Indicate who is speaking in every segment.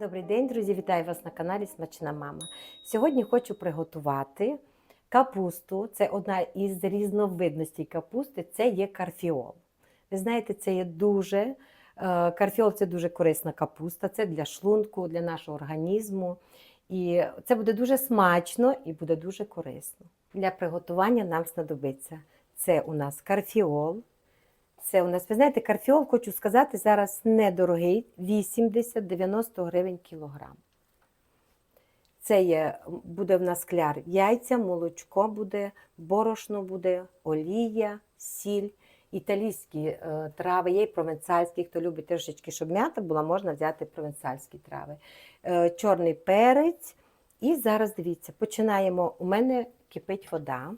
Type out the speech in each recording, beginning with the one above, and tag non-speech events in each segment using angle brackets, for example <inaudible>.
Speaker 1: Добрий день, друзі! Вітаю вас на каналі Смачна Мама. Сьогодні хочу приготувати капусту. Це одна із різновидностей капусти, це є карфіол. Ви знаєте, це є дуже е, карфіол це дуже корисна капуста, це для шлунку, для нашого організму. І це буде дуже смачно і буде дуже корисно. Для приготування нам знадобиться це у нас карфіол. Це у нас, ви знаєте, карфіол, хочу сказати, зараз недорогий 80-90 гривень кілограм. Це є, буде в нас кляр яйця, молочко буде, борошно буде, олія, сіль, італійські е, трави, є і провенцальські. Хто любить трошечки, щоб м'ята була, можна взяти провенцальські трави. Е, чорний перець. І зараз дивіться, починаємо. У мене кипить вода.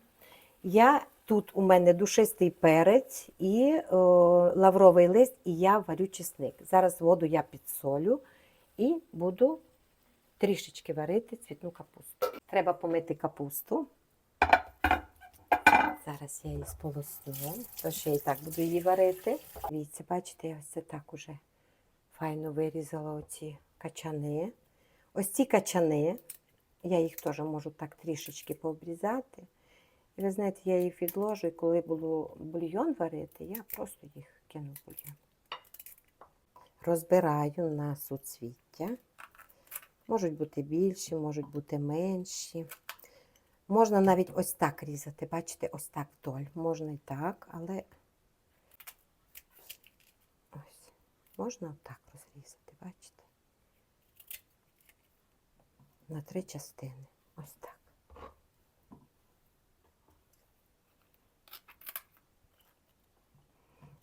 Speaker 1: Я Тут у мене душистий перець і о, лавровий лист, і я варю чесник. Зараз воду я підсолю і буду трішечки варити цвітну капусту. Треба помити капусту. Зараз я її сполосню, тож я і так буду її варити. Дивіться, бачите, я ось це так уже файно вирізала оці качани. Ось ці качани, я їх теж можу так трішечки пообрізати. І ви знаєте, я їх відложу, і коли буду бульйон варити, я просто їх кину в бульйон. Розбираю на суцвіття. Можуть бути більші, можуть бути менші. Можна навіть ось так різати, бачите, ось так вдоль. Можна і так, але ось, можна отак розрізати, бачите? На три частини. Ось так.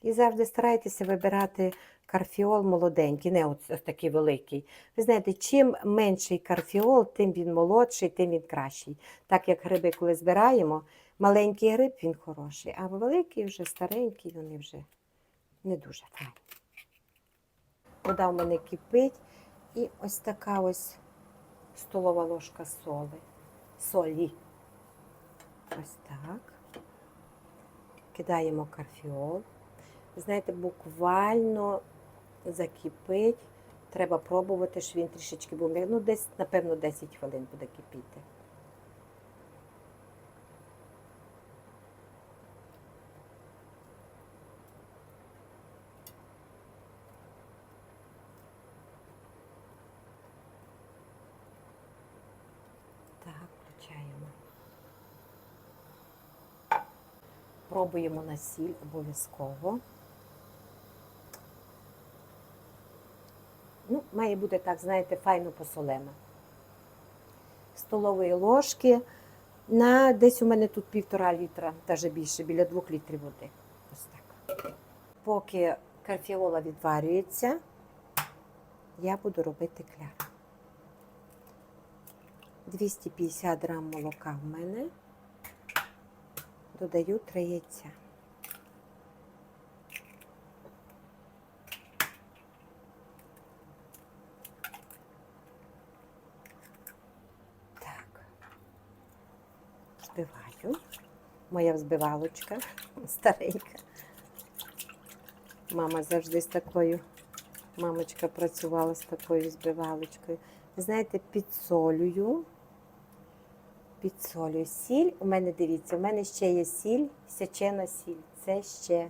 Speaker 1: І завжди старайтеся вибирати карфіол молоденький, не ось, ось такий великий. Ви знаєте, чим менший карфіол, тим він молодший, тим він кращий. Так як гриби, коли збираємо, маленький гриб він хороший, а великий вже старенький, вони вже не дуже файні. Вода в мене кипить. І ось така ось столова ложка соли. Солі. Ось так. Кидаємо карфіол знаєте, буквально закипить. Треба пробувати, що він трішечки був. Ну, десь, напевно, 10 хвилин буде кипіти. Так, включаємо. Пробуємо на сіль обов'язково. Ну, має бути так, знаєте, файно посолена. Столової ложки на десь у мене тут півтора літра, навіть більше, біля двох літрів води. Ось так. Поки карфіола відварюється, я буду робити кляр. 250 грам молока в мене. Додаю 3 яйця. Взбиваю. Моя взбивалочка старенька. Мама завжди з такою, мамочка працювала з такою збивалочкою. Знаєте, підсолюю. Підсолюю сіль. У мене, дивіться, у мене ще є сіль, сячена сіль. Це ще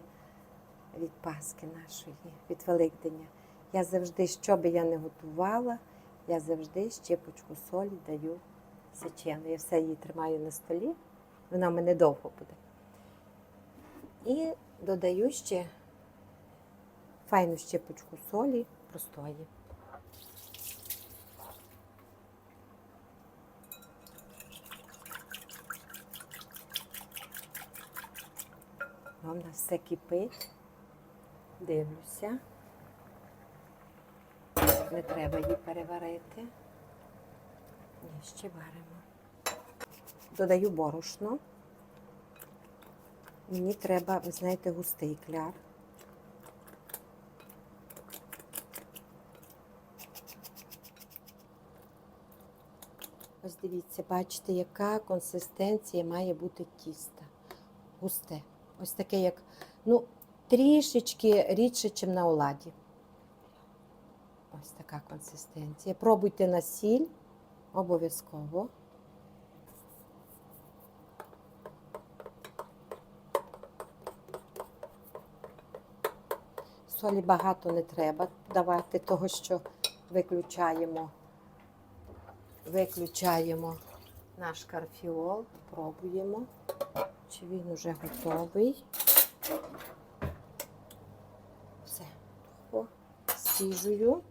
Speaker 1: від Паски нашої, від Великдення. Я завжди, що би я не готувала, я завжди щепочку солі даю сечену. Я все її тримаю на столі, вона в мене довго буде. І додаю ще файну щепочку солі простої. Вона все кипить, дивлюся. Не треба її переварити. Ні, ще варимо. Додаю борошно. Мені треба, ви знаєте, густий кляр. Ось дивіться, бачите, яка консистенція має бути тіста. Густе. Ось таке, як, ну, трішечки рідше, ніж на оладі. Ось така консистенція. Пробуйте на сіль обов'язково. Солі багато не треба давати, того що виключаємо, виключаємо наш карфіол, пробуємо, чи він уже готовий. Все, О, сіжую.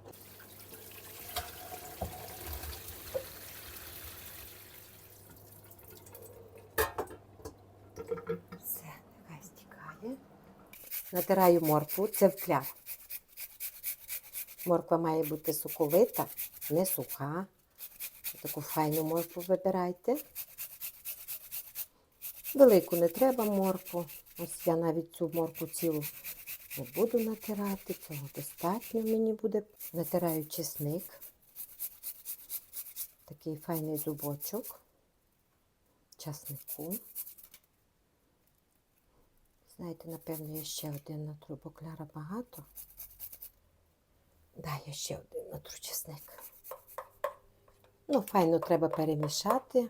Speaker 1: Натираю моркву, це вкляр. Морква має бути соковита, не суха. Таку файну моркву вибирайте. Велику не треба моркву. Ось я навіть цю моркву цілу не буду натирати. Цього достатньо мені буде. Натираю чесник. Такий файний зубочок. Часнику. Знаєте, напевно, я ще один натру, бо кляра багато. Да, я ще один натру чесник. Ну, файно треба перемішати.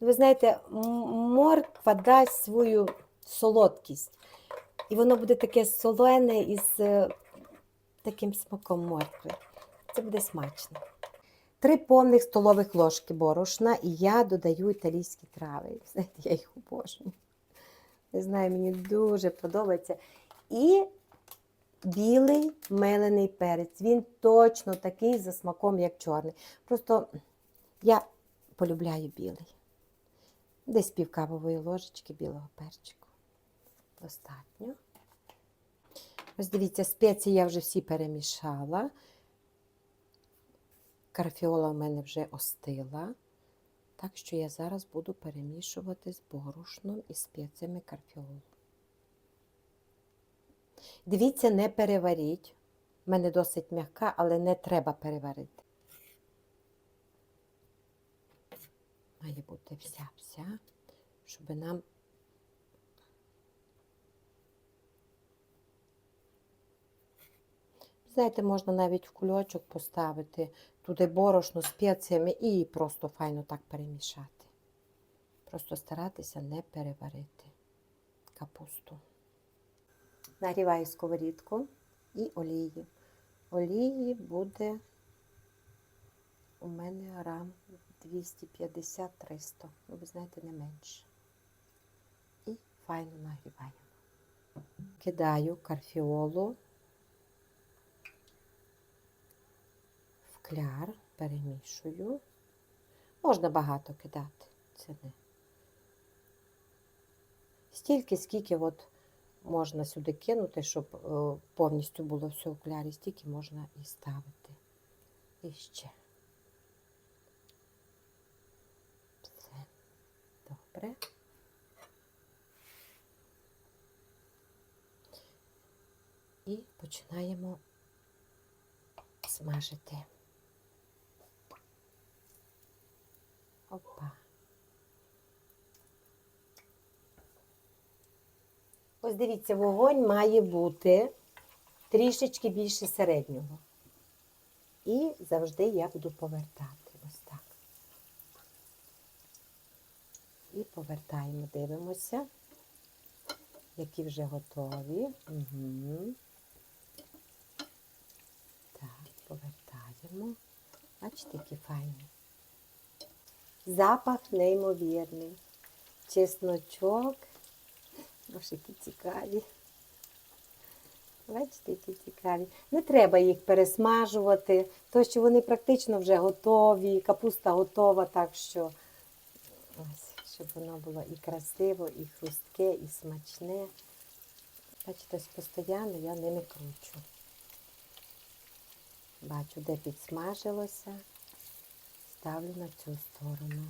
Speaker 1: Ви знаєте, морква дасть свою солодкість. І воно буде таке солене із е, таким смаком моркви. Це буде смачно. Три повних столових ложки борошна, і я додаю італійські трави. Знаєте, я їх обожнюю. Не знаю, мені дуже подобається. І білий мелений перець. Він точно такий за смаком, як чорний. Просто я полюбляю білий. Десь пів кавової ложечки білого перчику. Достатньо. Ось дивіться, спеції я вже всі перемішала. Карфіола в мене вже остила. Так що я зараз буду перемішувати з борошном і спеціями карфіолу. Дивіться, не переваріть. У мене досить м'яка, але не треба переварити. Має бути вся-вся, щоб нам Знаєте, можна навіть в кульочок поставити туди борошно з спеціями і просто файно так перемішати. Просто старатися не переварити капусту. Нагріваю сковорідку і олії. Олії буде у мене грам 250-300, ну, ви знаєте, не менше. І файно нагріваємо. Кидаю карфіолу в кляр, перемішую. Можна багато кидати, це не. Стільки, скільки от можна сюди кинути, щоб е, повністю було все в клярі, стільки можна і ставити. І ще. Все. Добре. І починаємо смажити. Опа. Ось дивіться, вогонь має бути трішечки більше середнього. І завжди я буду повертати. Ось так. І повертаємо, дивимося, які вже готові. Угу. Так, повертаємо. Бачите, які файні. Запах неймовірний. Чесночок. Боже, які цікаві. Бачите, які цікаві. Не треба їх пересмажувати, тому що вони практично вже готові, капуста готова, так що ось, щоб воно було і красиво, і хрустке, і смачне. Бачите, ось постійно я ними кручу. Бачу, де підсмажилося, ставлю на цю сторону.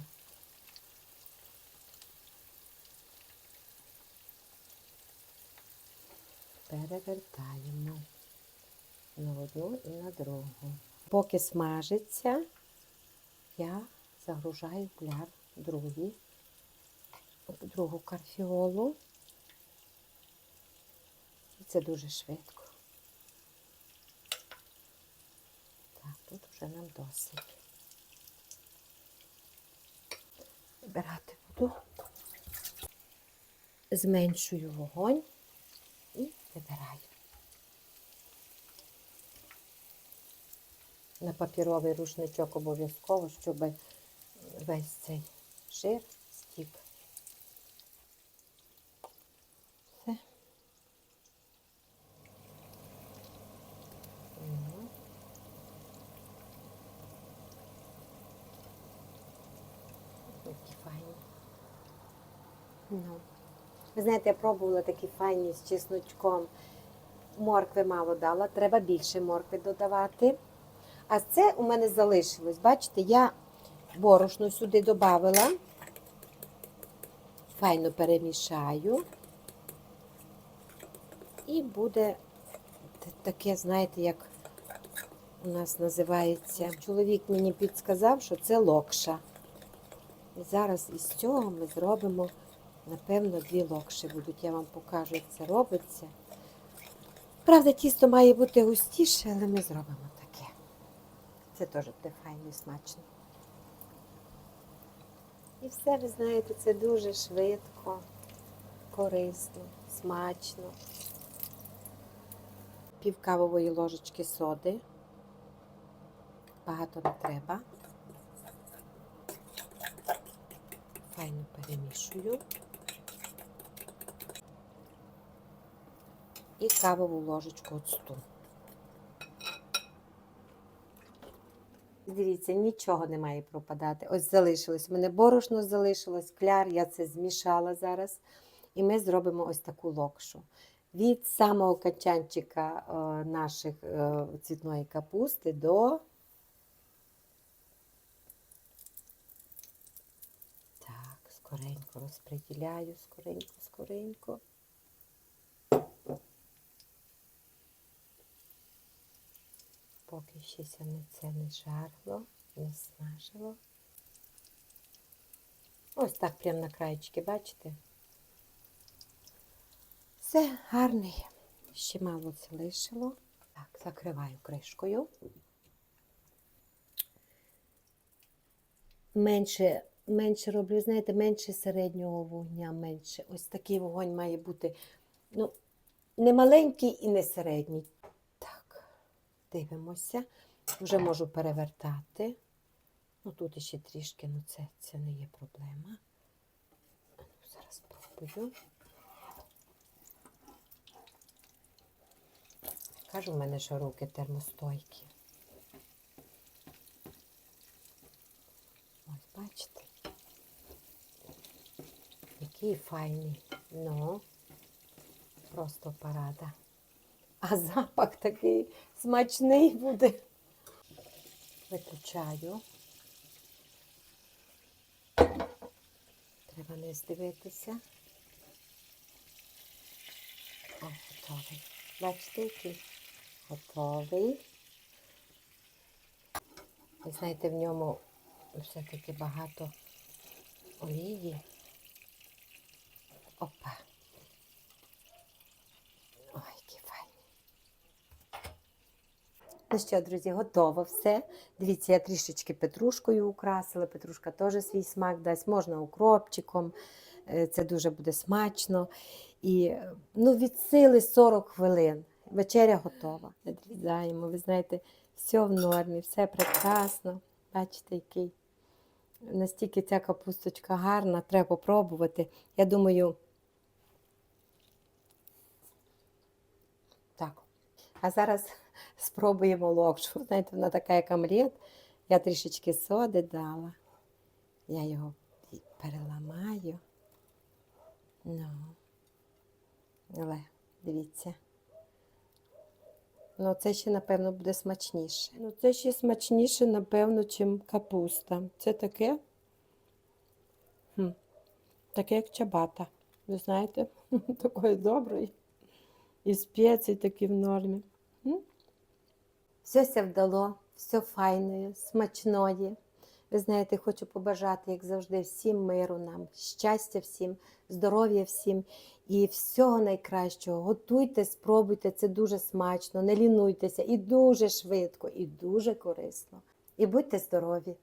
Speaker 1: Перевертаємо на одну і на другу. Поки смажиться, я загружаю кляр другий, другу карфіолу. І це дуже швидко. Так, тут Вже нам досить. Вибирати буду. Зменшую вогонь і вибираю. На папіровий рушничок обов'язково, щоб весь цей жир стік. Все. Мгм. Які файні. Ну. Ви знаєте, я пробувала такі файні з чесночком. Моркви мало дала, треба більше моркви додавати. А це у мене залишилось. Бачите, я борошно сюди додавала. Файно перемішаю. І буде таке, знаєте, як у нас називається. Чоловік мені підсказав, що це локша. І зараз із цього ми зробимо, напевно, дві локші будуть. Я вам покажу, як це робиться. Правда, тісто має бути густіше, але ми зробимо таке. Це теж буде файно і смачно. І все, ви знаєте, це дуже швидко, корисно, смачно. Пів кавової ложечки соди. Багато не треба. Файно перемішую. І кавову ложечку оцту. Дивіться, нічого не має пропадати. Ось залишилось. У мене борошно залишилось, кляр, я це змішала зараз. І ми зробимо ось таку локшу. Від самого качанчика е, наших е, цвітної капусти до. Так, скоренько розподіляю, скоренько, скоренько. Поки ще це не жарло, не смажило. Ось так прямо на краєчки, бачите? Все гарний. Ще мало залишило. Так, закриваю кришкою. Менше, менше роблю, знаєте, менше середнього вогня, менше. Ось такий вогонь має бути, ну, не маленький і не середній. Дивимося. Вже можу перевертати. Ну, тут ще трішки, ну це, це не є проблема. Ну, Зараз спробую. Кажу, в мене що руки термостойкі. Ось, бачите? Який файний. Ну, просто парада. А запах такий смачний буде. Виключаю. Треба не здивитися. О, готовий. Бачите, який готовий. Ви знаєте, в ньому все-таки багато олії. Опа. Ой, який файний. Ну що, друзі, готово все. Дивіться, я трішечки петрушкою украсила. Петрушка теж свій смак дасть, можна укропчиком. Е, Це дуже буде смачно. І е, ну, від сили 40 хвилин. Вечеря готова. Відрізаємо. Ви знаєте, все в нормі, все прекрасно. Бачите, який. Настільки ця капусточка гарна, треба попробувати. Я думаю. Так. А зараз спробуємо локшу. Знаєте, вона така, як омлет. Я трішечки соди дала. Я його переламаю. Ну. Але дивіться. Ну, це ще, напевно, буде смачніше. Ну, це ще смачніше, напевно, чим капуста. Це таке. Хм. Таке, як чабата. Ви знаєте, <laughs> такої доброї. І спеції такі в нормі. М? Все все вдало, все файне, смачної. Ви знаєте, хочу побажати, як завжди, всім миру нам, щастя всім, здоров'я всім. І всього найкращого. Готуйте, спробуйте, це дуже смачно, не лінуйтеся і дуже швидко, і дуже корисно. І будьте здорові!